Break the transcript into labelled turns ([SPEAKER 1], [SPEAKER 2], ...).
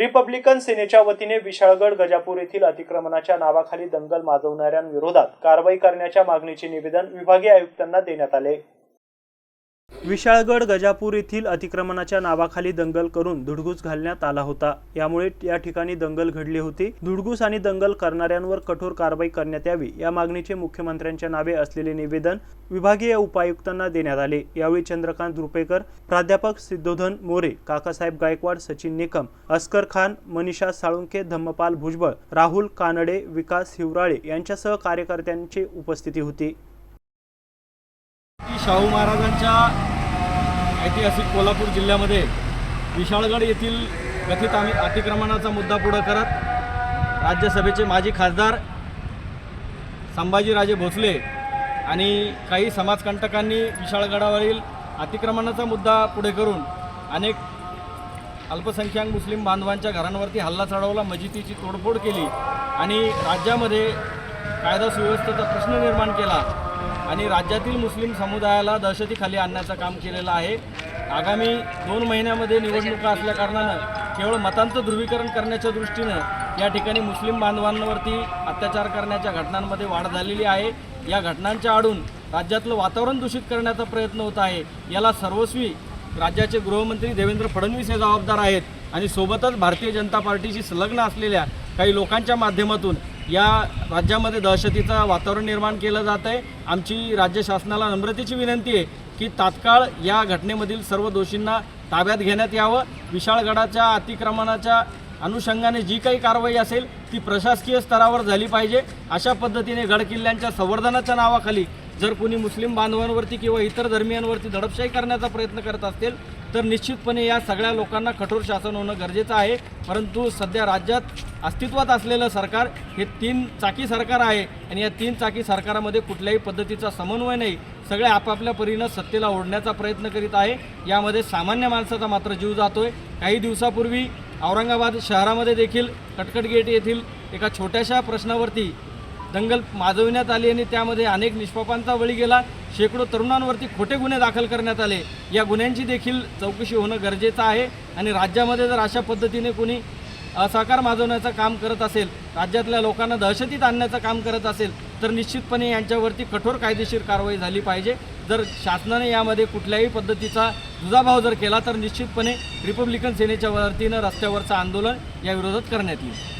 [SPEAKER 1] Republican सेनेच्या वतीने विशाळगड गजापूर येथील अतिक्रमणाच्या नावाखाली दंगल माजवणाऱ्यांविरोधात कारवाई करण्याच्या मागणीचे निवेदन विभागीय आयुक्तांना देण्यात आले. विशाळगड गजापूर येथील अतिक्रमणाच्या नावाखाली दंगल करून धुडगूस घालण्यात आला होता. यामुळे या ठिकाणी दंगल घडली होती. धुडगूस आणि दंगल करणाऱ्यांवर कठोर कारवाई करण्यात यावी या मागणीचे मुख्यमंत्र्यांच्या नावे असलेले निवेदन विभागीय उपायुक्तांना देण्यात आले. यावेळी चंद्रकांत रुपेकर प्राध्यापक सिद्धोधन मोरे काकासाहेब गायकवाड सचिन निकम अस्कर खान मनीषा साळुंके धम्मपाल भुजबळ राहुल कानडे विकास हिवराळे यांच्यासह कार्यकर्त्यांची उपस्थिती होती.
[SPEAKER 2] शाहू महाराजांच्या ऐतिहासिक कोल्हापूर जिल्ह्यामध्ये विशाळगड येथील कथित आम्ही अतिक्रमणाचा मुद्दा पुढं करत राज्यसभेचे माजी खासदार संभाजीराजे भोसले आणि काही समाजकंटकांनी विशाळगडावरील अतिक्रमणाचा मुद्दा पुढे करून अनेक अल्पसंख्याक मुस्लिम बांधवांच्या घरांवरती हल्ला चढवला मजिदीची तोडफोड केली आणि राज्यामध्ये कायदा सुव्यवस्थेचा प्रश्न निर्माण केला. आणि राज्यातील मुस्लिम समुदायाला दहशतीखाली आणण्याचं काम केलेलं आहे. आगामी दोन महिन्यामध्ये निवडणुका असल्याकारणानं केवळ मतांचं ध्रुवीकरण करण्याच्या दृष्टीनं या ठिकाणी मुस्लिम बांधवांवरती अत्याचार करण्याच्या घटनांमध्ये वाढ झालेली आहे. या घटनांच्या आडून राज्यातलं वातावरण दूषित करण्याचा प्रयत्न होत आहे. याला सर्वस्वी राज्याचे गृहमंत्री देवेंद्र फडणवीस हे जबाबदार आहेत. आणि सोबतच भारतीय जनता पार्टीशी संलग्न असलेल्या काही लोकांच्या माध्यमातून या राज्यामध्ये दहशतीचं वातावरण निर्माण केलं जात आहे. आमची राज्य शासनाला नम्रतेची विनंती आहे की तात्काळ या घटनेमधील सर्व दोषींना ताब्यात घेण्यात यावं. विशाळगडाच्या अतिक्रमणाच्या अनुषंगाने जी काही कारवाई असेल ती प्रशासकीय स्तरावर झाली पाहिजे. अशा पद्धतीने गडकिल्ल्यांच्या संवर्धनाच्या नावाखाली जर कोणी मुस्लिम बांधवांवरती किंवा इतर धर्मियांवरती दडपशाही करण्याचा प्रयत्न करत असतील तर निश्चितपणे या सगळ्या लोकांना कठोर शासन होणं गरजेचं आहे. परंतु सध्या राज्यात अस्तित्वात असलेलं सरकार हे तीन चाकी सरकार आहे आणि या तीन चाकी सरकारामध्ये कुठल्याही पद्धतीचा समन्वय नाही. सगळे आपापल्या परीनं सत्तेला ओढण्याचा प्रयत्न करीत आहे. यामध्ये सामान्य माणसाचा मात्र जीव जातोय. काही दिवसापूर्वी औरंगाबाद शहरामध्ये देखील कटकट गेट येथील एका छोट्याशा प्रश्नावरती दंगल माजविण्यात आली आणि त्यामध्ये अनेक निष्पापांचा बळी गेला. शेकडो तरुणांवरती खोटे गुन्हे दाखल करण्यात आले. या गुन्ह्यांची देखील चौकशी होणं गरजेचं आहे आणि राज्यामध्ये जर अशा पद्धतीने कोणी असहकार माजवण्याचं काम करत असेल राज्यातल्या लोकांना दहशतीत आणण्याचं काम करत असेल तर निश्चितपणे यांच्यावरती कठोर कायदेशीर कारवाई झाली पाहिजे. जर शासनाने यामध्ये कुठल्याही पद्धतीचा दुजाभाव जर केला तर निश्चितपणे रिपब्लिकन सेनेच्या वतीनं रस्त्यावरचं आंदोलन या विरोधात करण्यात येईल.